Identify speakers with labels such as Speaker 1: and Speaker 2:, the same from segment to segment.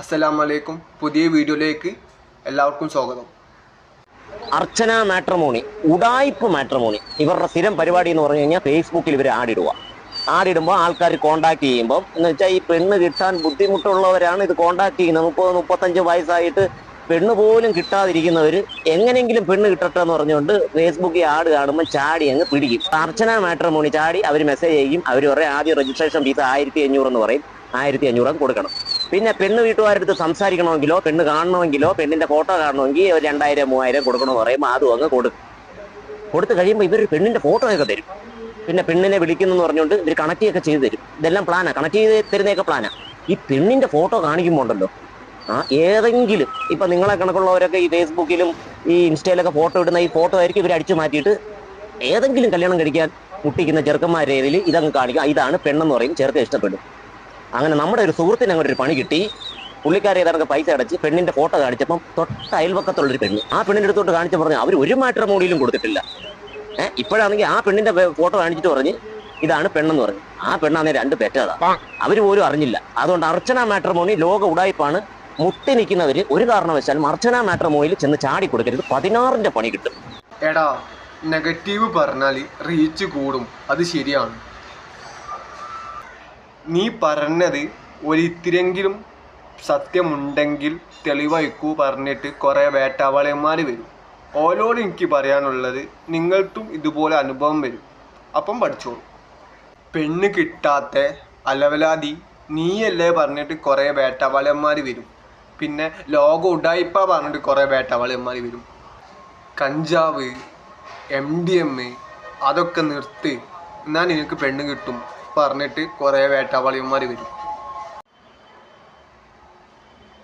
Speaker 1: അസ്സലാമു അലൈക്കും പുതിയ വീഡിയോയിലേക്ക് എല്ലാവർക്കും സ്വാഗതം.
Speaker 2: അർച്ചന മാട്രമോണി ഉടായ്പ മാട്രമോണി ഇവരുടെ സ്ഥിരം പരിപാടി എന്ന് പറഞ്ഞു കഴിഞ്ഞാൽ ഫേസ്ബുക്കിൽ ഇവർ ആടിടുക ആടിടുമ്പോൾ ആൾക്കാർ കോണ്ടാക്ട് ചെയ്യുമ്പോൾ എന്ന് വെച്ചാൽ ഈ പെണ്ണ് കിട്ടാൻ ബുദ്ധിമുട്ടുള്ളവരാണ് ഇത് കോണ്ടാക്ട് ചെയ്യുന്നത്. മുപ്പത് മുപ്പത്തഞ്ച് വയസ്സായിട്ട് പെണ്ണ് പോലും കിട്ടാതിരിക്കുന്നവർ എങ്ങനെയെങ്കിലും പെണ്ണ് കിട്ടട്ടെ എന്ന് പറഞ്ഞുകൊണ്ട് ഫേസ്ബുക്കിൽ ആഡ് കാണുമ്പോൾ ചാടി അങ്ങ് പിടിക്കും. അർച്ചന മാട്രമോണി ചാടി അവർ മെസ്സേജ് ചെയ്യും അവർ പറയും ആദ്യം രജിസ്ട്രേഷൻ ഫീസ് ആയിരത്തി അഞ്ഞൂറ് എന്ന് പറയും. ആയിരത്തി അഞ്ഞൂറ് കൊടുക്കണം. പിന്നെ പെണ്ണ് വീട്ടുകാരടുത്ത് സംസാരിക്കണമെങ്കിലോ പെണ്ണ് കാണണമെങ്കിലോ പെണ്ണിന്റെ ഫോട്ടോ കാണണമെങ്കിൽ ഒരു രണ്ടായിരം മൂവായിരം കൊടുക്കണമെന്ന് പറയുമ്പോൾ അതും അങ്ങ് കൊടുക്കും. കൊടുത്തു കഴിയുമ്പോൾ ഇവർ പെണ്ണിന്റെ ഫോട്ടോ ഒക്കെ തരും. പിന്നെ പെണ്ണിനെ വിളിക്കുന്നു പറഞ്ഞുകൊണ്ട് ഇവർ കണക്ട് ഒക്കെ ചെയ്ത് തരും. ഇതെല്ലാം പ്ലാനാണ് കണക്ട് ചെയ്ത് തരുന്നതൊക്കെ പ്ലാനാണ് ഈ പെണ്ണിന്റെ ഫോട്ടോ കാണിക്കുമ്പോൾ ഉണ്ടല്ലോ. ആ ഏതെങ്കിലും ഇപ്പൊ നിങ്ങളെ കണക്കുള്ളവരൊക്കെ ഈ ഫേസ്ബുക്കിലും ഈ ഇൻസ്റ്റയിലൊക്കെ ഫോട്ടോ ഇടുന്ന ഈ ഫോട്ടോ ആയിരിക്കും ഇവർ അടിച്ചു മാറ്റിയിട്ട് ഏതെങ്കിലും കല്യാണം കഴിക്കാൻ മുട്ടിക്കുന്ന ചെറുക്കന്മാരേതിൽ ഇതങ്ങ് കാണിക്കുക ഇതാണ് പെണ്ണെന്ന് പറയും. ചെറുക്കം ഇഷ്ടപ്പെടും. അങ്ങനെ നമ്മുടെ ഒരു സുഹൃത്തിന് അങ്ങോട്ട് ഒരു പണി കിട്ടി. പുള്ളിക്കാരെ ഏതാണ്ട് പൈസ അടച്ച് പെണ്ണിന്റെ ഫോട്ടോ കാണിച്ചപ്പം തൊട്ട അയൽവക്കത്തുള്ളൊരു പെണ്ണ്. ആ പെണ്ണിന്റെ അടുത്തോട്ട് കാണിച്ചു പറഞ്ഞു അവർ ഒരു മാട്രിമോണിയിലും കൊടുത്തിട്ടില്ല. ഏഹ് ഇപ്പോഴാണെങ്കിൽ ആ പെണ്ണിന്റെ ഫോട്ടോ കാണിച്ചിട്ട് പറഞ്ഞ് ഇതാണ് പെണ്ണെന്ന് പറഞ്ഞു. ആ പെണ്ണാന്നെ രണ്ട് പെറ്റതാ. അവർ പോലും അറിഞ്ഞില്ല. അതുകൊണ്ട് അർച്ചന മാട്രിമോണി ലോക ഉടായ്പാണ് മുട്ടി നിൽക്കുന്നവര് ഒരു കാരണവശാലും അർച്ചന മാട്രമോണിയിൽ ചെന്ന് ചാടി കൊടുക്കരുത്. പതിനാറിന്റെ പണി കിട്ടും.
Speaker 1: എടാ നെഗറ്റീവ് പറഞ്ഞാൽ റീച്ച് കൂടും. അത് ശരിയാണ്. നീ പറഞ്ഞത് ഒരിത്തിരെങ്കിലും സത്യമുണ്ടെങ്കിൽ തെളിവായിക്കൂ പറഞ്ഞിട്ട് കുറേ വേട്ടാവാളന്മാർ വരും. ഓരോട് എനിക്ക് പറയാനുള്ളത് നിങ്ങൾക്കും ഇതുപോലെ അനുഭവം വരും. അപ്പം പഠിച്ചോളൂ. പെണ്ണ് കിട്ടാത്ത അലവലാതി നീയല്ലേ പറഞ്ഞിട്ട് കുറേ വേട്ടാവാളന്മാർ വരും. പിന്നെ ലോകം ഉടായിപ്പ പറഞ്ഞിട്ട് കുറേ വേട്ടാവാളന്മാർ വരും. കഞ്ചാവ് എം ഡി എം അതൊക്കെ നിർത്തി. എന്നാൽ നിനക്ക് പെണ്ണ് കിട്ടും. പറഞ്ഞിട്ട് കുറേ വേട്ടാവാളിയന്മാർ വരും.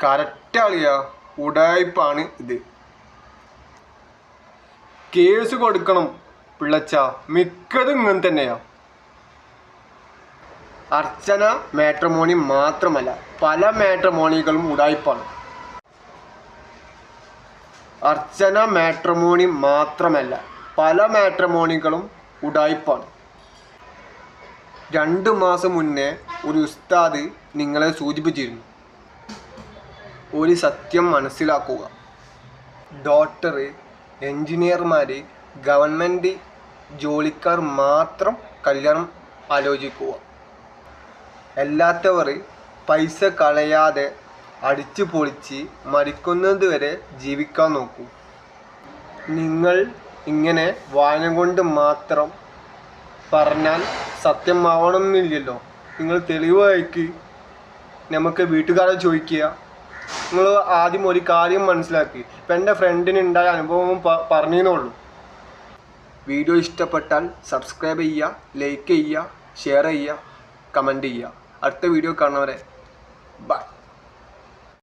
Speaker 1: കറക്റ്റ് ആളിയാ ഉടായ്പാണ് ഇത്. കേസ് കൊടുക്കണം പിള്ളച്ച. മിക്കതും ഇങ്ങനെ തന്നെയാ. അർച്ചന മാട്രമോണി മാത്രമല്ല പല മാട്രമോണികളും ഉടായ്പാണ്. അർച്ചന മാട്രമോണി മാത്രമല്ല പല മാട്രമോണികളും ഉടായ്പാണ്. രണ്ട് മാസം മുന്നേ ഒരു ഉസ്താദ് നിങ്ങളെ സൂചിപ്പിച്ചിരുന്നു. ഒരു സത്യം മനസ്സിലാക്കുക. ഡോക്ടർ എൻജിനീയർമാർ ഗവൺമെന്റ് ജോലിക്കാർ മാത്രം കല്യാണം ആലോചിക്കുക. അല്ലാത്തവർ പൈസ കളയാതെ അടിച്ചു പൊളിച്ച് മരിക്കുന്നത് വരെ ജീവിക്കാൻ നോക്കൂ. നിങ്ങൾ ഇങ്ങനെ വായന കൊണ്ട് മാത്രം പറഞ്ഞാൽ സത്യമാവണമെന്നില്ലല്ലോ. നിങ്ങൾ തെളിവായിക്ക് നമുക്ക് വീട്ടുകാരെ ചോദിക്കുക. നിങ്ങൾ ആദ്യം ഒരു കാര്യം മനസ്സിലാക്കി. ഇപ്പം എന്റെ ഫ്രണ്ടിന് ഉണ്ടായ അനുഭവം പറഞ്ഞെന്നുള്ളൂ വീഡിയോ ഇഷ്ടപ്പെട്ടാൽ സബ്സ്ക്രൈബ് ചെയ്യുക ലൈക്ക് ചെയ്യുക ഷെയർ ചെയ്യുക കമന്റ് ചെയ്യുക. അടുത്ത വീഡിയോ കാണുന്നവരെ ബൈ